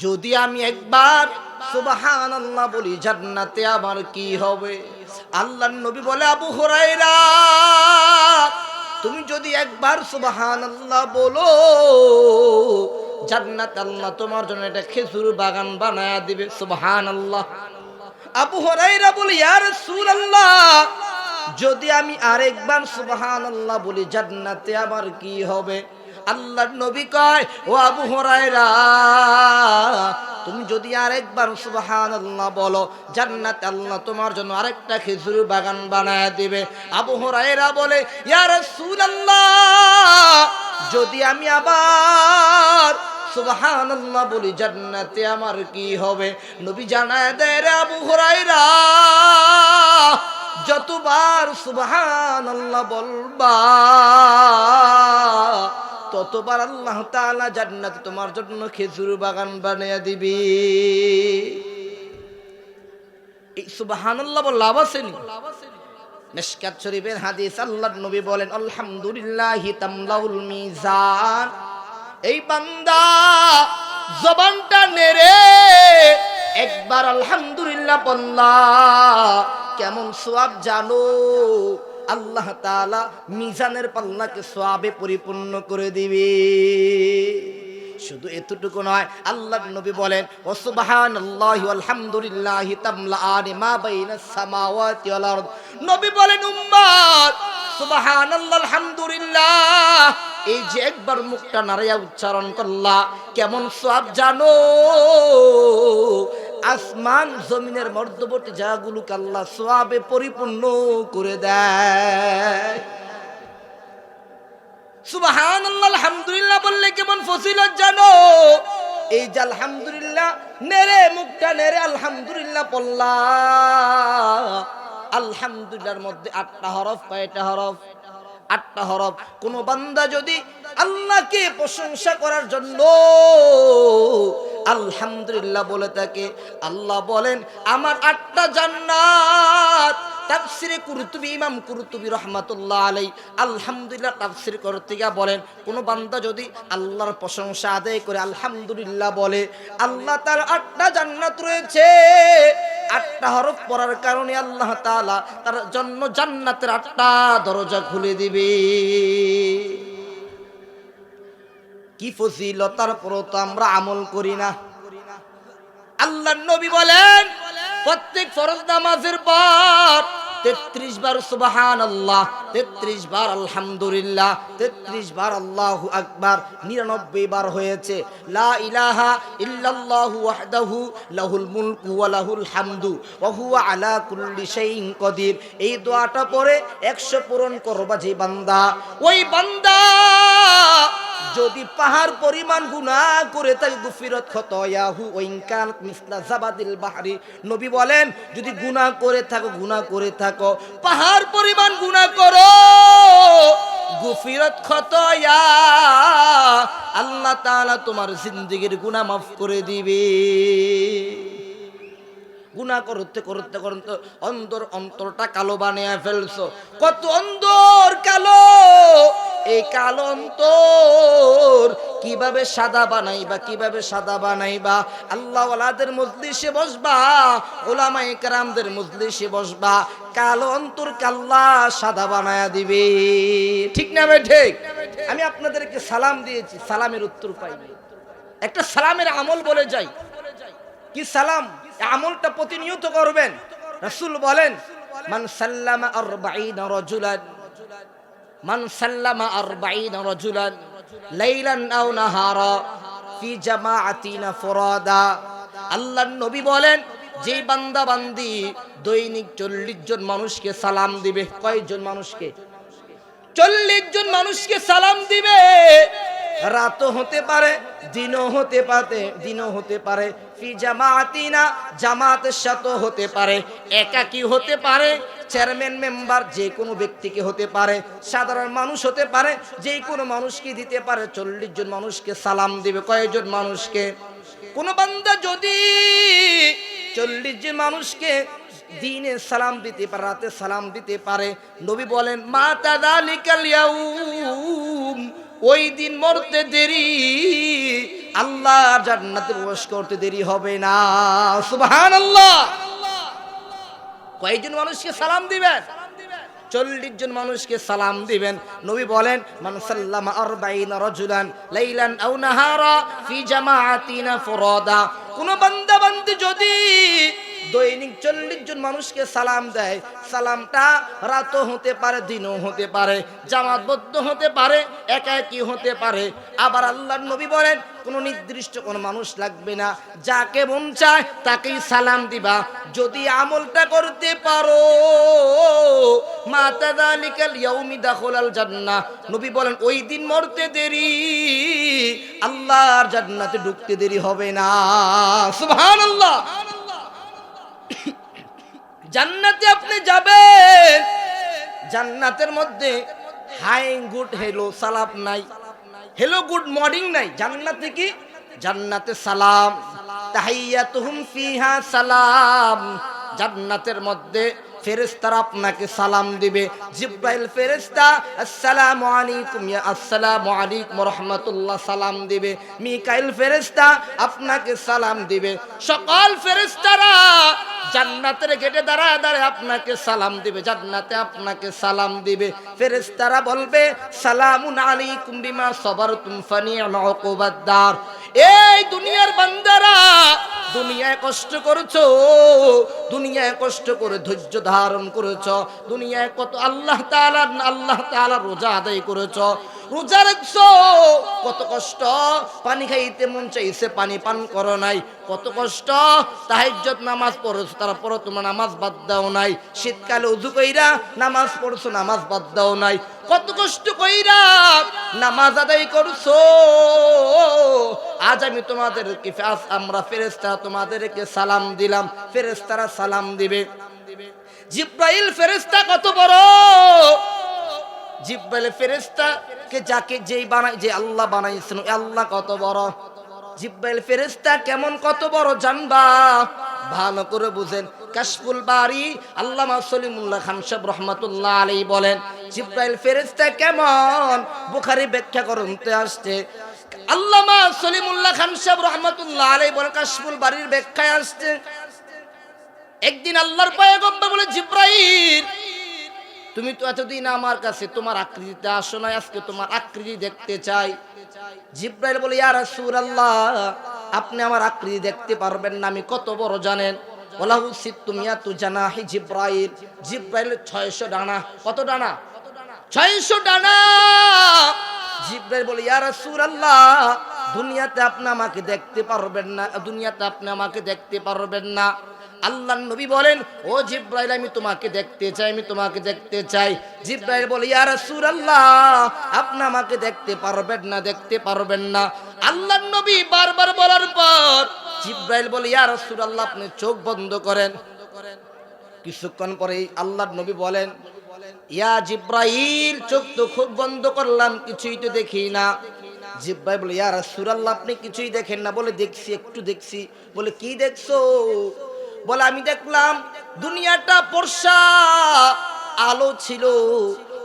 যদি আমি একবার সুবাহান আল্লাহ বলি, জান্নাতে আমার কি হবে? আল্লাহ নবী বলে, আবু হুরাইরা তুমি যদি একবার সুবাহান আল্লাহ বলো, জান্নাত আল্লাহ তোমার জন্য একটা খেজুর বাগান বানায়া দিবে সুবাহান আল্লাহ আবু হরাইরা বলি ইয়ার সুর আল্লাহ যদি আমি আরেকবার সুবাহান আল্লাহ বলি, জান্নাতে আমার কি হবে? আল্লাহ নবী কয়, ও আবু হরাইরা তুমি যদি আরেকবার সুবাহান আল্লাহ বলো, জান্নাত আল্লাহ তোমার জন্য আরেকটা খেজুর বাগান বানায় দিবে। আবু হরাইরা বলে ইয়ার সুর আল্লাহ যদি আমি আবার সুবহানাল্লাহ বলি, জান্নাতে আমার কি হবে? নবী জানায় দেয়, রে আবু হুরায়রা, যতবার সুবহানাল্লাহ বলবা ততবার আল্লাহ তালা জান্নাতে তোমার জন্য খেজুর বাগান বানিয়ে দিবি। এই সুবহানাল্লাহ বল লাভ আছে নি? মিশকাত শরীফের হাদিস আল্লাহর নবী বলেন, আলহামদুলিল্লাহি তামলাউল মিজান। এই বান্দা জবানটা নেড়ে একবার আলহামদুলিল্লাহ বললা, কেমন সোয়াব জানো? আল্লাহ তাআলা মিজানের পাল্লাকে সোয়াবে পরিপূর্ণ করে দিবে। শুধু এতটুকু নয় আল্লাহ নবী বলেন, ও সুবহানাল্লাহি আলহামদুলিল্লাহি তামলাআনি মা বাইনাস সামাওয়াতি ওয়াল আরদ। নবী বলেন উম্মত সুবহানাল্লাহ, আলহামদুলিল্লাহ। এই যে একবার মুখটা নাড়িয়া উচ্চারণ করলা, কেমন সব জানো? আসমান জমিনের মধ্যবর্তী জায়গাগুলোকে আল্লাহ সোয়াবে পরিপূর্ণ করে দেয়। সুবাহান আলহামদুলিল্লাহ বললে কেমন জানো? এই মুখটা আলহামদুলিল্লাহ মধ্যে আটটা হরফ কয়টা হরফ? আটটা হরফ। কোন বান্দা যদি আল্লাহকে প্রশংসা করার জন্য। আলহামদুলিল্লাহ বলে থাকে, আল্লাহ বলেন, আমার আটটা জান্নাত, তাফসিরে কুরতুবি, ইমাম কুরতুবি রহমাতুল্লাহ আলাই আলহামদুলিল্লাহ তাফসির করতে গিয়া বলেন, কোন বান্দা যদি আল্লাহর প্রশংসা আদায় করে, আলহামদুলিল্লাহ বলে, আল্লাহ তার আটটা জান্নাত রয়েছে। আটটা হরফ পড়ার কারণে আল্লাহ তাআলা তার জন্য জান্নাতের আটটা দরজা খুলে দিবে। কি ফজিলতার পরও তো আমরা আমল করি না। আল্লাহ নবী বলেন, প্রত্যেক ফরজ নামাজের পর তেত্রিশ বার সুবাহান আল্লাহ তেত্রিশ বার আলহামদুলিল্লাহ, তেত্রিশ বার আল্লাহ আকবার, নিরানব্বই বার হয়েছে। লা ইলাহা ইল্লাল্লাহু ওয়াহদাহু লাহুল মুলকু ওয়া লাহুল হামদু ওয়া হুয়া আলা কুল্লি শাইইন কদির। এই দোয়াটা পড়ে 100 পূরণ করবা যে বান্দা। ওই বান্দা যদি পাহাড় পরিমাণ গুণা করে তাকে গুফিরত খতয়াহু ওইনকান মিসলা জাবাদিল বাহারি। নবী বলেন, যদি গুনাহ করে থাকো, গুনাহ করে থাকো। পাহাড় পরিমাণ গুনাহ করো, গুফিরত খতয়া, আল্লাহ তাআলা তোমার জিন্দেগির গুনাহ মাফ করে দিবে। গুণা করতে করতে করতে অন্তর অন্তরটা কালো বানিয়ে ফেলছো। কত অন্তর কালো? এই কালো অন্তর কীভাবে সাদা বানাইবা, কীভাবে সাদা বানাইবা? আল্লাহ ওলাদের মজলিসে বসবা ওলামাই কারামদের মজলিসে বসবা, কালো অন্তর কাল্লা সাদা বানায়া দিবে। ঠিক না ভাই, ঠিক? আমি আপনাদেরকে সালাম দিয়েছি, সালামের উত্তর পাইনি। একটা সালামের আমল বলে যাই। কি সালাম? আমলটা প্রতিনিয়ত করবেন। রাসূল বলেন, মান সাল্লামা আরবাঈনা রাজুলান, মান সাল্লামা আরবাঈনা রাজুলান, লাইলান আও নাহারা, ফি জামাআতিনা ফুরাদা। আল্লাহর নবী বলেন যে বান্দা বান্দি দৈনিক চল্লিশ জন মানুষকে সালাম দিবে, কয়জন মানুষকে? চল্লিশ জন মানুষকে সালাম দিবে। রাতও হতে পারে, দিনও হতে পারে, দিনও হতে পারে ফি জামাতিনা জামাতের সাথে হতে পারে, একাকি হতে পারে, চেয়ারম্যান, মেম্বার যে কোনো ব্যক্তিকে হতে পারে, সাধারণ মানুষ হতে পারে যে কোনো মানুষকে দিতে পারে, চল্লিশ জন মানুষকে সালাম দিবে কয়েকজন মানুষকে? কোন বান্দা যদি চল্লিশ জন মানুষকে দিনে সালাম দিতে পারে, রাতে সালাম দিতে পারে, নবী বলেন মা ইয়াউম ওই দিন মরতে দেরি। আল্লাহ জান্নাতে প্রবেশ করতে দেরি হবে না। সুবহানাল্লাহ। কয়েকজন মানুষকে সালাম দিবেন? চল্লিশ জন মানুষকে সালাম দিবেন। নবী বলেন, মান সাল্লামা আরবাইনা রাজুলান লাইলান আও নাহারা ফি জামাআতিনা ফুরাদা। কোন বান্দা বান্দি যদি দৈনিক চল্লিশ জন মানুষকে সালাম দেয়, সালামটা রাতও হতে পারে, দিনও হতে পারে, জামাতবদ্ধ হতে পারে, একাকি হতে পারে। আবার আল্লাহ নবী বলেন কোনো নির্দিষ্ট কোনো মানুষ লাগবে না। যাকে মন চায় তাকেই সালাম দিবা। যদি আমলটা করতে পারো, মাতা দালিকাল ইয়াউমি দাখলাল জান্নাহ। নবী বলেন, ওই দিন মরতে দেরি, আল্লাহর জান্নাতে ঢুকতে দেরি হবে না। সুবহানাল্লাহ। জান্নাতে আপনি যাবেন। জান্নাতের মধ্যে হাই গুড হেলো সালাম নাই। হেলো গুড মর্নিং নাই। জান্নাতে কি? জান্নাতে সালাম। তাহিয়াতুহুম ফিহা সালাম। জান্নাতের মধ্যে ফেরেশতারা আপনাকে সালাম দিবে। জিব্রাইল ফেরেশতা, আসসালামু আলাইকুম, ইয়া আসসালামু আলাইকুম রাহমাতুল্লাহ সালাম দিবে। মিকাইল ফেরেশতা আপনাকে সালাম দিবে। সকল ফেরেশতারা জান্নাতের গেটে দাঁড়ায় দাঁড়ায় আপনাকে সালাম দিবে, জান্নাতে আপনাকে সালাম দিবে। ফেরেশতারা বলবে, সালামুন আলাইকুম বিমা সাবারতুম ফানি'মা উকুবাদ্দার এই দুনিয়ার বান্দারা, দুনিয়ায় কষ্ট করেছ, দুনিয়ায় কষ্ট করে ধৈর্য ধারণ করেছ, দুনিয়ায় কত আল্লাহ তাআলা আল্লাহ তাআলা রোজা আদায় করেছ রোজা রাখছো? কত কষ্ট? পানি খাইতে মন চাইছে, পানি পান করো নাই। কত কষ্ট? তাহাজ্জুদ নামাজ পড়েছো, তারপরও তোমার নামাজ বাদ দাও নাই। শীতকালে উজু কইরা নামাজ পড়ছো, নামাজ বাদ দাও নাই। কত কষ্ট কইরা নামাজ আদায় করছ? আজ আমি তোমাদেরকে আমরা ফেরেস্তা তোমাদেরকে সালাম দিলাম। ফেরেস্তারা সালাম দিবে। জিব্রাইল ফেরেস্তা কত বড়? জিব্রাইল ফেরেস্তা কে যাকে যেই বানাই যে আল্লাহ বানাইছেন আল্লাহ কত বড়? জিব্রাইল ফেরেস্তা কেমন কত বড় জানবা? ভালো করে বুঝেন। কাশফুল বাড়ি আল্লামা সলিমুল্লাহ খান সাহেব রহমাতুল্লাহ আলী বলেন, জিব্রাইল ফেরেস্তা কেমন? বুখারি ব্যাখ্যা করতে আসছে। আল্লামা সলিমুল্লাহ খান সাহেব রহমাতুল্লাহ আলী বলে কাশফুল বাড়ির ব্যাখ্যায় আসছে। একদিন আল্লাহর পয়গম্বর বলে, জিব্রাইল তুমি তো এতদিন আমার কাছে তোমার আকৃতিতে আসো না আজকে তোমার আকৃতি দেখতে চাই। জিব্রাইল বলে, ইয়া রাসূলুল্লাহ, আপনি আমার আকৃতি দেখতে পারবেন না, আমি কত বড় জানেন? ওলাহু সিত্তুমিয়া তু জানাহি জিব্রাইল। জিব্রাইল 600 ডানা। কত ডানা? 600 ডানা। জিব্রাইল বলে, ইয়া রাসূলুল্লাহ, দুনিয়াতে আপনি আমাকে দেখতে পারবেন না, দুনিয়াতে আপনি আমাকে দেখতে পারবেন না। আল্লাহ নবী বলেন, ও জিব্রাইল, আমি তোমাকে দেখতে চাই, আমি তোমাকে দেখতে চাই। জিব্রাইল বলে, ইয়া রাসূলুল্লাহ, আপনি আমাকে দেখতে পারবেন না, দেখতে পারবেন না। আল্লাহ নবী বারবার বলার পর জিব্রাইল বলে, ইয়া রাসূলুল্লাহ, আপনি চোখ বন্ধ করেন। কিছুক্ষণ পরে আল্লাহর নবী বলেন, ইয়া জিব্রাইল, চোখ তো খুব বন্ধ করলাম, কিছুই তো দেখি না। জিব্রাইল বলে, ইয়া রাসূলুল্লাহ, আপনি কিছুই দেখেন না। বলে, দেখছি, একটু দেখছি। বলে, কি দেখছ? বলে, আমি দেখলাম দুনিয়াটা পর্ষা আলো ছিল।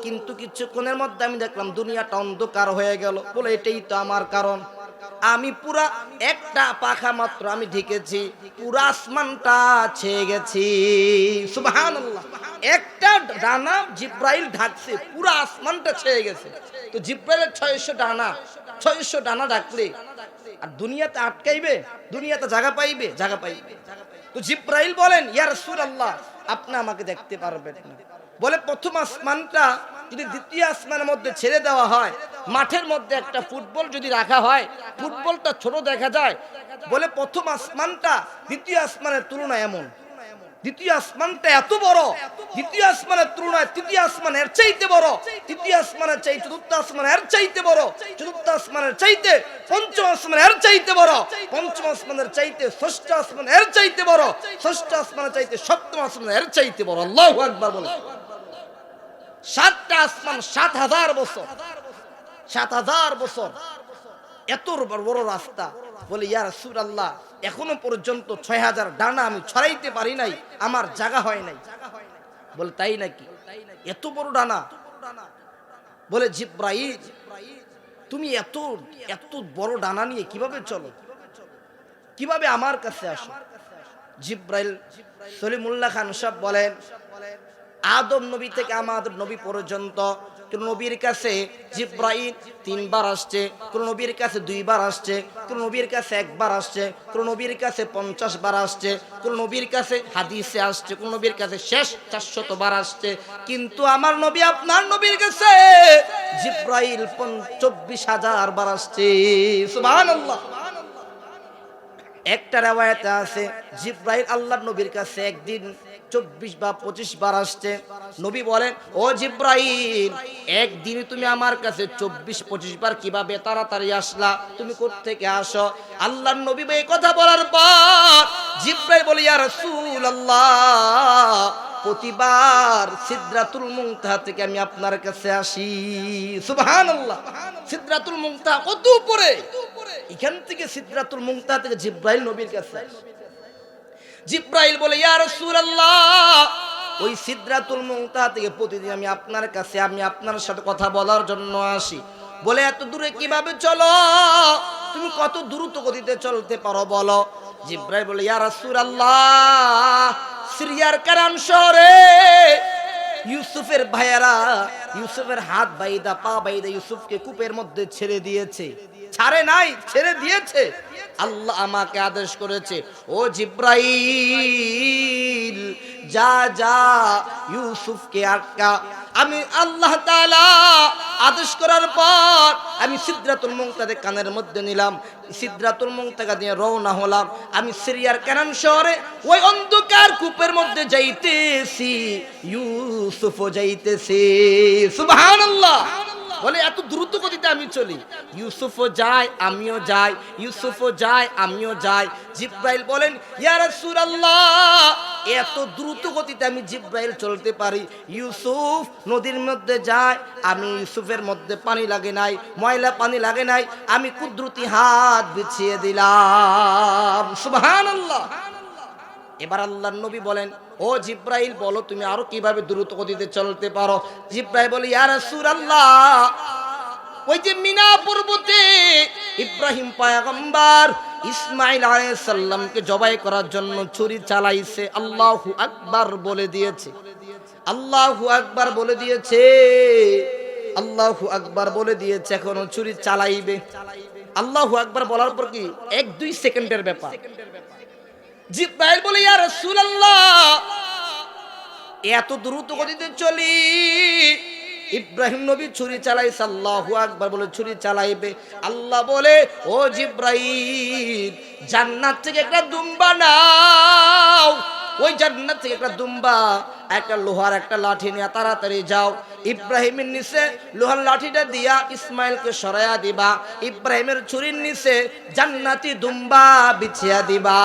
কিন্তু কিছুক্ষণের মধ্যে আমি দেখলাম দুনিয়াটা অন্ধকার হয়ে গেল। বলে, এটাই তো আমার কারণ। আমি পুরা একটা পাখা মাত্র আমি ঢেকেছি, পুরা আসমানটা ছেয়ে গেছি। সুবহানাল্লাহ। একটা ডানা জিব্রাইল ঢাকছে, পুরা আসমানটা ছেয়ে গেছে। তো জিব্রাইলের ছয়শো ডানা ছয়শো ডানা ডাকলে আর দুনিয়াতে আটকাইবে, দুনিয়াতে জায়গা পাইবে জায়গা পাইবে। তো জিব্রাইল বলেন ইয়ার সুর আল্লাহ আপনি আমাকে দেখতে পারবেন না। বলে প্রথম আসমানটা যদি দ্বিতীয় আসমানের মধ্যে ছেড়ে দেওয়া হয়, মাঠের মধ্যে একটা ফুটবল যদি রাখা হয়, ফুটবলটা ছোট দেখা যায়। বলে প্রথম আসমানটা দ্বিতীয় আসমানের তুলনা এমন। দ্বিতীয় আসমানটা এত বড়। দ্বিতীয় আসমানের তুলনায় তৃতীয় আসমান এর চাইতে বড়। তৃতীয় আসমানের চাই, চতুর্থ আসমান এর চাইতে বড়। চতুর্থ আসমানের চাইতে পঞ্চম আসমান এর চাইতে বড়। পঞ্চম আসমানের চাইতে ষষ্ঠ আসমান এর চাইতে বড়। ষষ্ঠ আসমানের চাইতে সপ্তম আসমান এর চাইতে বড়। আল্লাহ একবার বলে। সাতটা আসমান সাত হাজার বছর। সাত হাজার বছর। এত বড় রাস্তা। বলে ইয়ার সুর আল্লাহ এখনও পর্যন্ত ছয় হাজার ডানা আমি ছড়াইতে পারি নাই, আমার জায়গা হয় নাই। বলে, তাই নাকি? এত বড় ডানা? বলে, জিব্রাইল, তুমি এত এত বড় ডানা নিয়ে কীভাবে চলো? কীভাবে আমার কাছে আসো? জিব্রাইল সলিমুল্লাহ খান সাহেব বলেন, আদম নবী থেকে আমাদের নবী পর্যন্ত কোন নবীর কাছে জিব্রাইল তিনবার আসছে, কোন নবীর কাছে দুইবার আসছে, কোন নবীর কাছে একবার আসছে, কোন নবীর কাছে পঞ্চাশ বার আসছে, কোন নবীর কাছে হাদিসে আসছে, কোন নবীর কাছে শেষ চারশত বার আসছে। কিন্তু আমার নবী আপনার নবীর কাছে জিব্রাইল চব্বিশ হাজার বার আসছে একটা রেওয়ায়তে আছে, জিব্রাইল আল্লাহ নবীর কাছে একদিন চব্বিশ বা পঁচিশ বার আসছে। নবী বলেন, ও জিব্রাইল একদিন তুমি আমার কাছে চব্বিশ, পঁচিশ বার কীভাবে তাড়াতাড়ি আসলা? তুমি থেকে আসো? আল্লাহ নবী এই কথা বলার পর জিব্রাইল বলে, ইয়া রাসূল আল্লাহ প্রতিবার সিদ্রাতুল মুনতাহা থেকে আমি আপনার কাছে আসি। সুবহানাল্লাহ। সিদ্রাতুল মুনতাহা কত উপরে? এখান থেকে সিদ্রাতুল মুনতাহা থেকে জিব্রাইল নবীর কাছে আসে। জিব্রাইল বলে, ইয়া রাসূলুল্লাহ, ওই সিদ্রাতুল মুনতাহা থেকে প্রতিদিন আমি আপনার কাছে, আমি আপনার সাথে কথা বলার জন্য আসি। বলে, এত দূরে কীভাবে চলো? তুমি কত দ্রুত গতিতে চলতে পারো বলো? জিব্রাইল বলে, ইয়া রাসূলুল্লাহ, সিরিয়ার কারান শহরে ইউসুফের ভাইয়ারা, ইউসুফের হাত বাইদা, পা বাইদা ইউসুফকে কূপের মধ্যে ছেড়ে দিয়েছে। ছাড়ে নাই, ছেড়ে দিয়েছে। আল্লাহ আমাকে আদেশ করেছে, ও জিব্রাইল, যা যা, ইউসুফকে আটকা। আমি আল্লাহ তাআলা আদেশ করার পর আমি সিদ্রাতুল মুনতাদে কানের মধ্যে নিলাম, সিদ্রাতুল মুনতাকা দিয়ে রওনা হলাম। আমি সিরিয়ার কানান শহরে ওই অন্ধকার কূপের মধ্যে যাইতেছি, ইউসুফও যাইতেছে। সুবহানাল্লাহ! বলে, এত দ্রুত গতিতে আমি চলি। ইউসুফও যায়, আমিও যাই। ইউসুফও যায়, আমিও যাই। জিব্রাইল বলেন, ইয়া রাসূলুল্লাহ, এত দ্রুত গতিতে আমি জিব্রাইল চলতে পারি। ইউসুফ নদীর মধ্যে যায়, আমি ইউসুফের মধ্যে পানি লাগে নাই, ময়লা পানি লাগে নাই, আমি কুদরতি হাত বিছিয়ে দিলাম। সুবহানাল্লাহ। এবার আল্লাহ নবী বলেন, ও জিব্রাইল, বলো তুমি আরও কীভাবে দ্রুত গতিতে চলতে পারো? জিব্রাইল বলে, ইয়া রাসূলুল্লাহ, ওই যে মিনা পর্বতে ইব্রাহিম পয়গম্বর ইসমাইল আলাইসাল্লামকে জবাই করার জন্য ছুরি চালাইছে, আল্লাহু আকবার বলে দিয়েছে। আল্লাহু আকবার বলে দিয়েছে, আল্লাহু আকবার বলে দিয়েছে, এখনও ছুরি চালাইবে। আল্লাহু আকবার বলার পর কি? এক দুই সেকেন্ডের ব্যাপার। জিব্রাইল বলে, ইয়া রাসূলুল্লাহ, এত দ্রুত গতিতে চলি। ইব্রাহিম নবী ছুরি চালাইছে, আল্লাহু আকবার বলে, ছুরি চালাইবে। আল্লাহ বলে, ও জিব্রাইল, জান্নাত থেকে একটা দুম্বা নাও। ওই জান্নাত থেকে একটা দুম্বা একটা লোহার একটা লাঠি নিয়ে তাড়াতাড়ি যাও। ইব্রাহিমের নিচে লোহার লাঠিটা দিয়া ইসমাইলকে সরাইয়া দিবা। ইব্রাহিমের ছুরির নিচে জান্নাতি দুম্বা বিছিয়া দিবা।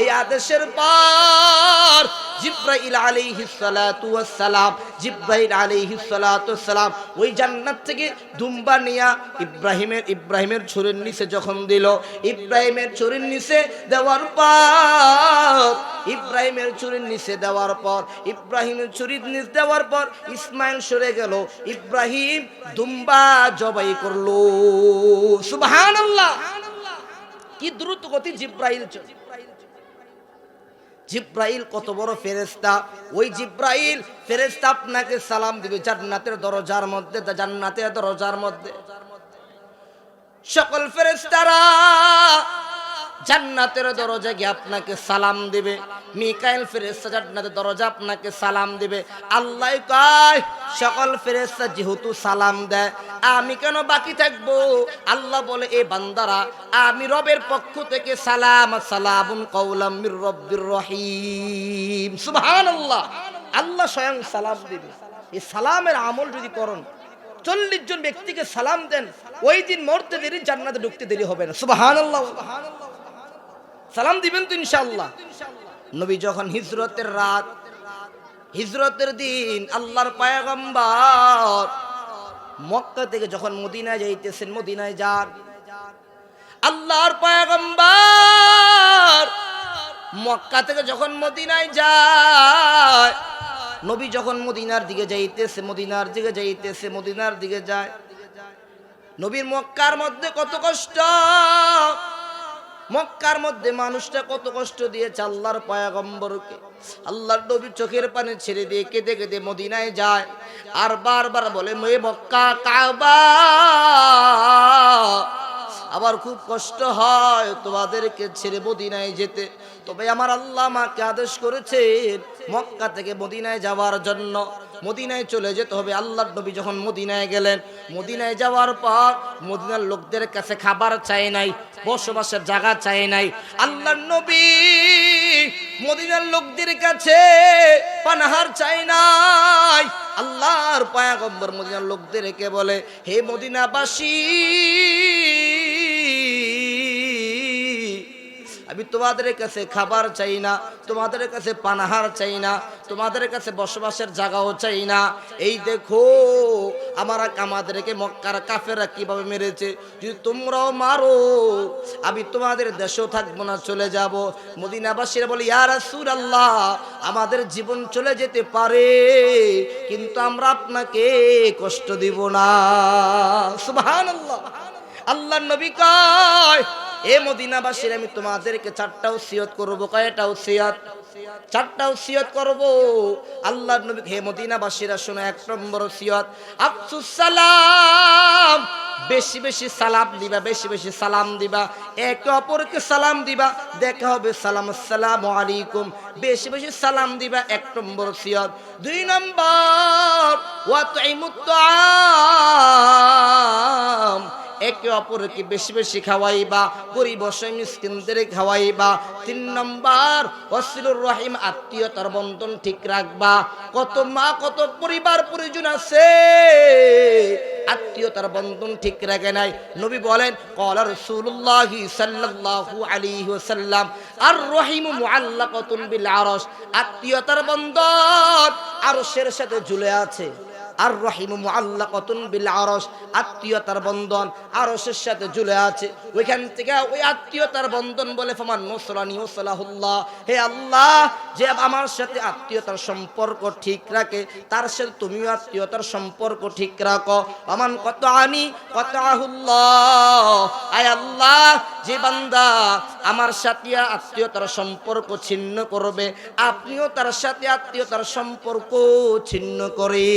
এই আদেশের পর জিব্রাইল আলাইহিস সালাতু ওয়াস সালাম জিব্রাইল আলাইহিস সালাতু ওয়াস সালাম ওই জান্নাত থেকে দুম্বা নিয়া ইব্রাহিমের ইব্রাহিমের ছুরির নিচে যখন দিল, ইব্রাহিমের ছুরির নিচে দেওয়ার পর, ইব্রাহিমের ছুরির নিচে দেওয়ার পর ইব্রাহিমের ছুরির নিচে দেওয়ার পর ইসমাইল সরে গেল। ইব্রাহিম দুম্বা জবাই করল। সুবহানাল্লাহ। কি দ্রুত গতি জিব্রাইল চলে জিব্রাইল কত বড় ফেরেস্তা ওই জিব্রাইল ফেরেস্তা আপনাকে সালাম দিবে জান্নাতের দরজার মধ্যে জান্নাতের দরজার মধ্যে। সকল ফেরেস্তারা জান্নাতের দরজা গিয়ে আপনাকে সালাম দিবে। মিকাইল ফেরেস্তা জান্নাতের দরজা আপনাকে সালাম দিবে। আল্লাহ কয়, সকল ফেরেস্তা যেহেতু সালাম দেয়, আমি কেন বাকি থাকব? আল্লাহ বলে, এ বান্দারা, আমি রবের পক্ষ থেকে সালাম, সালামুন কৌলাম মির রব্বির রহিম। সুবহানাল্লাহ। আল্লাহ স্বয়ং সালাম দিবে। এই সালামের আমল যদি করেন, চল্লিশ জন ব্যক্তিকে সালাম দেন, ওই দিন মরতে দেরি, জান্নাতে ঢুকতে দেরি হবে না। সুবহানাল্লাহ। সালাম দিবেন তো ইনশাআল্লাহ। নবী যখন হিজরতের রাত, হিজরতের দিন, আল্লাহর পায়গম্বর মক্কা থেকে যখন মদিনায় যাইতেছেন, মদিনায় যান। আল্লাহর পায়গম্বর মক্কা থেকে যখন মদিনায় যায়, নবী যখন মদিনার দিকে যাইতেছে, মদিনার দিকে যাইতেছে, মদিনার দিকে যায়। নবীর মক্কার মধ্যে কত কষ্ট! মক্কার মধ্যে মানুষটা কত কষ্ট দিয়েছে আল্লাহর পয়াগম্বরকে। আল্লাহর নবীর চোখের পানি ছেড়ে দিয়ে কেঁদে কেঁদে মদিনায় যায়। আর বারবার বলে মেয়ে মক্কা, কাবা। আবার খুব কষ্ট হয় তোমাদেরকে ছেড়ে মদিনায় যেতে। তবে আমার আল্লাহ আমাকে আদেশ করেছেন মক্কা থেকে মদিনায় যাওয়ার জন্য। মদিনায় চলে যেতে হবে। আল্লাহর নবী যখন মদিনায় গেলেন, মদিনায় যাওয়ার পর মদিনার লোকদের কাছে খাবার চাই নাই। বসবাসের জায়গা চাই নাই। আল্লাহর নবী মদিনার লোকদের কাছে পানাহার চাই নাই। আল্লাহর পায়াগম্বর মদিনার লোকদেরকে বলে, হে মদিনাবাসী আমি তোমাদের কাছে খাবার চাই না, তোমাদের কাছে পানাহার চাই না, তোমাদের কাছে বসবাসের জায়গাও চাই না। এই দেখো, আমার আমাদেরকে মক্কার কাফেরা কীভাবে মেরেছে? যদি তোমরাও মারো, আমি তোমাদের দেশেও থাকব না, চলে যাব। মদিনাবাসীরা বলে ইয়ার সুর আল্লাহ আমাদের জীবন চলে যেতে পারে, কিন্তু আমরা আপনাকে কষ্ট দিব না। সুবহান আল্লাহ আল্লাহ নবী কয় এ মদিনাবাসীর আমি তোমাদেরকে চারটা উসিয়ত করব, কয়টা উসিয়ত চারটা উসিয়ত করব। আল্লাহর নবী, হে মদিনাবাসীরা, শোনো, এক নম্বর উসিয়ত আফসুস সালাম, বেশি বেশি সালাম দিবা, বেশি বেশি সালাম দিবা, একে অপরকে সালাম দিবা, দেখা হবে, সালাম, আসসালাম আলাইকুম, বেশি বেশি সালাম দিবা, এক নম্বর সিয়ত দুই নম্বর, ওয়া তুইমুত একে অপরকে বেশি বেশি খাওয়াইবা, গরিব মিসকিনদের খাওয়াইবা। তিন নম্বর ওয়াসিলুর রহিম আত্মীয়তার বন্ধন ঠিক রাখবা। কত মা, কত পরিবার পরিজন আছে, আত্মীয়তার বন্ধন ঠিক রাখে নাই। নবী বলেন, কলা রাসূলুল্লাহ সাল্লাল্লাহু আলাইহি ওয়াসাল্লাম, আর রহিমু মুআল্লাকাতুন বিল আরশ। আত্মীয়তার বন্ধন আরশের সাথে ঝুলে আছে। আর রহিম মুআল্লাকাতুন বিল আরস আত্মীয়তার বন্ধন আরসের সাথে ঝুলে আছে। ওইখান থেকে ওই আত্মীয়তার বন্ধন বলে, ফমান নুসরানি ওসলাহুল্লাহ হে আল্লাহ, যে আমার সাথে আত্মীয়তার সম্পর্ক ঠিক রাখে, তার সাথে তুমিও আত্মীয়তার সম্পর্ক ঠিক রাখো। আমান কত আনি কত আহুল্লাহ আয় আল্লাহ যে বান্দা আমার সাথে আত্মীয়তার সম্পর্ক ছিন্ন করবে, আপনিও তার সাথে আত্মীয়তার সম্পর্ক ছিন্ন করে।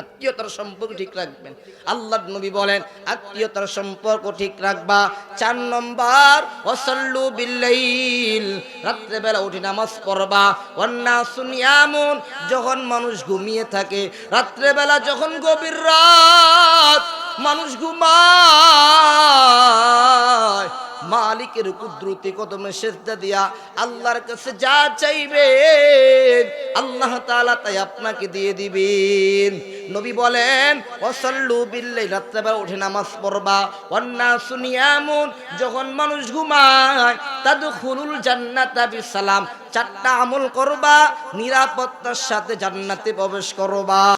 আত্মীয়তার সম্পর্ক ঠিক রাখবেন। আল্লাহ নবী বলেন আত্মীয়তার সম্পর্ক ঠিক রাখবা। চার নম্বর ওসল্লু বিল্লাইল, রাত্রেবেলা উঠে নামাজ পড়বা। অন্যা সুনিয়ামুন যখন মানুষ ঘুমিয়ে থাকে, রাত্রেবেলা যখন গভীর রাত মানুষ ঘুমায়। মালিকের কুদরতি কদমে সেজদা দিয়া আল্লাহর কাছে যা চাইবেন, আল্লাহ তাআলা তাই আপনাকে দিয়ে দিবেন। নবী বলেন, ওয়াসাল্লু বিল্লাহি রাত্রেবেলা উঠে নামাজ পড়বা। ওয়ান্না সুনিয়ামুন যখন মানুষ ঘুমায়, তাদখুলুল জান্নাতা বিসালাম চারটা আমল করবা, নিরাপত্তার সাথে জান্নাতে প্রবেশ করবা।